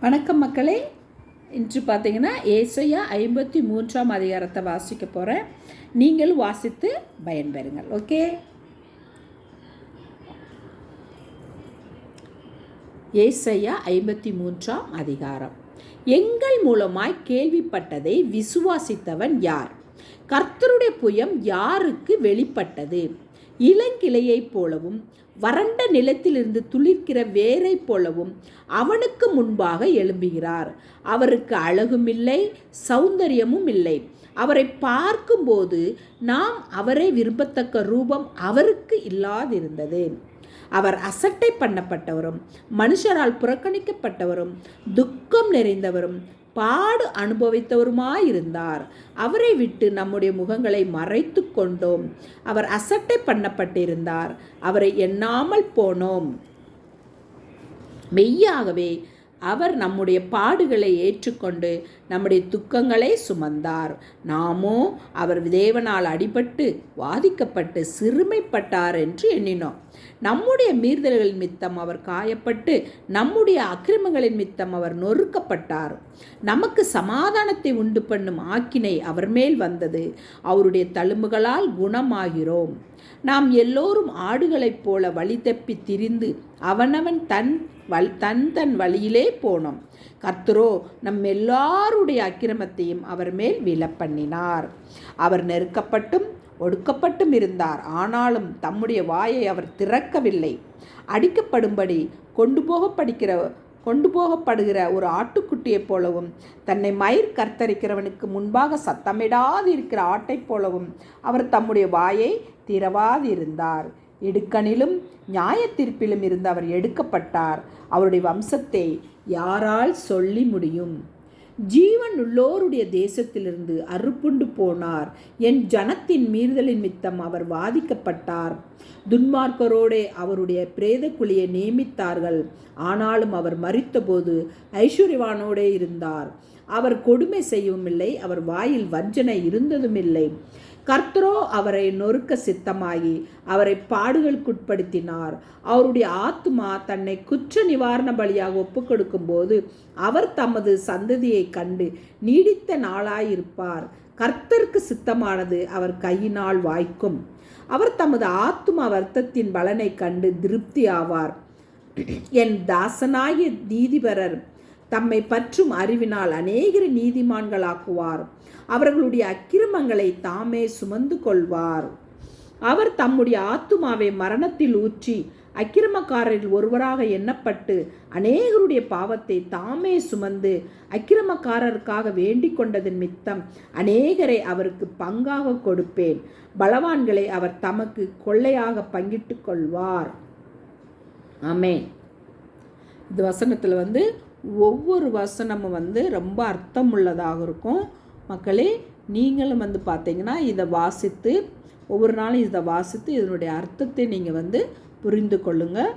வணக்கம் மக்களே. இன்று பார்த்தீங்கன்னா ஏசையா ஐம்பத்தி மூன்றாம் அதிகாரத்தை வாசிக்க போகிறேன் நீங்களும் வாசித்து பயன்பெறுங்கள் ஓகே? ஏசையா ஐம்பத்தி மூன்றாம் அதிகாரம். எங்கள் மூலமாய் கேள்விப்பட்டதை விசுவாசித்தவன் யார்? கர்த்தருடைய புயம் யாருக்கு வெளிப்பட்டது? இளங்கிளையைப் போலவும் வறண்ட நிலத்திலிருந்து துளிர்க்கிற வேரை போலவும் அவனுக்கு முன்பாக எழும்புகிறார். அவருக்கு அழகும் இல்லை சௌந்தரியமும் இல்லை. அவரை பார்க்கும்போது நாம் அவரை விரும்பத்தக்க ரூபம் அவருக்கு இல்லாதிருந்தது. அவர் அசட்டை பண்ணப்பட்டவரும் மனுஷரால் புறக்கணிக்கப்பட்டவரும் துக்கம் நிறைந்தவரும் பாடு அனுபவித்தவருமாயிருந்தார். அவரை விட்டு நம்முடைய முகங்களை மறைத்து கொண்டோம். அவர் அசட்டை பண்ணப்பட்டிருந்தார். அவரை எண்ணாமல் போனோம். மெய்யாகவே அவர் நம்முடைய பாடுகளை ஏற்றுக்கொண்டு நம்முடைய துக்கங்களை சுமந்தார். நாமோ அவர் தேவனால் அடிபட்டு வாதிக்கப்பட்டு சிறுமைப்பட்டார் என்று எண்ணினோம். நம்முடைய மீறுதல்களின் மித்தம் அவர் காயப்பட்டு நம்முடைய அக்கிரமங்களின் மித்தம் அவர் நொறுக்கப்பட்டார். நமக்கு சமாதானத்தை உண்டு பண்ணும் ஆக்கினை அவர் மேல் வந்தது. அவருடைய தழும்புகளால் குணமாகிறோம். நாம் எல்லோரும் ஆடுகளைப் போல வழி தப்பி திரிந்து அவனவன் தன் வல் தன் தன் வழியிலே போனோம். கர்த்தரோ நம் எல்லாருடைய அக்கிரமத்தையும் அவர் மேல் விழப்பண்ணினார். அவர் நெருக்கப்பட்டும் ஒடுக்கப்பட்டும் இருந்தார். ஆனாலும் தம்முடைய வாயை அவர் திறக்கவில்லை. அடிக்கப்படும்படி கொண்டு போக படிக்கிற கொண்டு போகப்படுகிற ஒரு ஆட்டுக்குட்டியைப் போலவும் தன்னை மயிர் கர்த்தரிக்கிறவனுக்கு முன்பாக சத்தமிடாது இருக்கிற ஆட்டைப் போலவும் அவர் தம்முடைய வாயை திறவாதிருந்தார். இடுக்கணிலும் நியாயத்தீர்ப்பிலும் இருந்து அவர் எடுக்கப்பட்டார். அவருடைய வம்சத்தை யாரால் சொல்லி முடியும்? ஜீவன் உள்ளோருடைய தேசத்திலிருந்து அறுப்புண்டு போனார். என் ஜனத்தின் மீறுதலின் மித்தம் அவர் வாதிக்கப்பட்டார். துன்மார்க்கரோடே அவருடைய பிரேத குழியை நியமித்தார்கள். ஆனாலும் அவர் மறித்தபோது ஐஸ்வர்யவானோடே இருந்தார். அவர் கொடுமை செய்யவும் இல்லை அவர் வாயில் வஞ்சனை இருந்ததும் இல்லை கர்த்தரோ அவரை நொறுக்க சித்தமாகி அவரை பாடுகளுக்குட்படுத்தினார். அவருடைய ஆத்மா தன்னை குற்ற நிவாரண பலியாக ஒப்பு கொடுக்கும்போது அவர் தமது சந்ததியை கண்டு நீடித்த நாளாயிருப்பார். கர்த்தருக்கு சித்தமானது அவர் கையினால் வாய்க்கும். அவர் தமது ஆத்மா வருத்தத்தின் பலனை கண்டு திருப்தி ஆவார். என் தாசனாகிய நீதிபரர் தம்மை பற்றும் அறிவினால் அநேகரை நீதிமான்களாக்குவார். அவர்களுடைய அக்கிரமங்களை தாமே சுமந்து கொள்வார். அவர் தம்முடைய ஆத்துமாவை மரணத்தில் ஊற்றி அக்கிரமக்காரரில் ஒருவராக எண்ணப்பட்டு அநேகருடைய பாவத்தை தாமே சுமந்து அக்கிரமக்காரருக்காக வேண்டிக் கொண்டதன் மித்தம் அநேகரை அவருக்கு பங்காக கொடுப்பேன். பலவான்களை அவர் தமக்கு கொள்ளையாக பங்கிட்டு கொள்வார். ஆமேன். இந்த வசனத்தில் வந்து ஒவ்வொரு வசனமும் வந்து ரொம்ப அர்த்தம் உள்ளதாக இருக்கும். மக்களே நீங்களும் வந்து பார்த்தீங்கன்னா இதை வாசித்து ஒவ்வொரு நாளும் இதை வாசித்து இதனுடைய அர்த்தத்தை நீங்கள் வந்து புரிந்து கொள்ளுங்கள்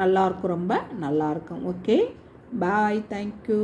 நல்லாயிருக்கும் ரொம்ப நல்லாயிருக்கும் ஓகே பாய் தேங்க்யூ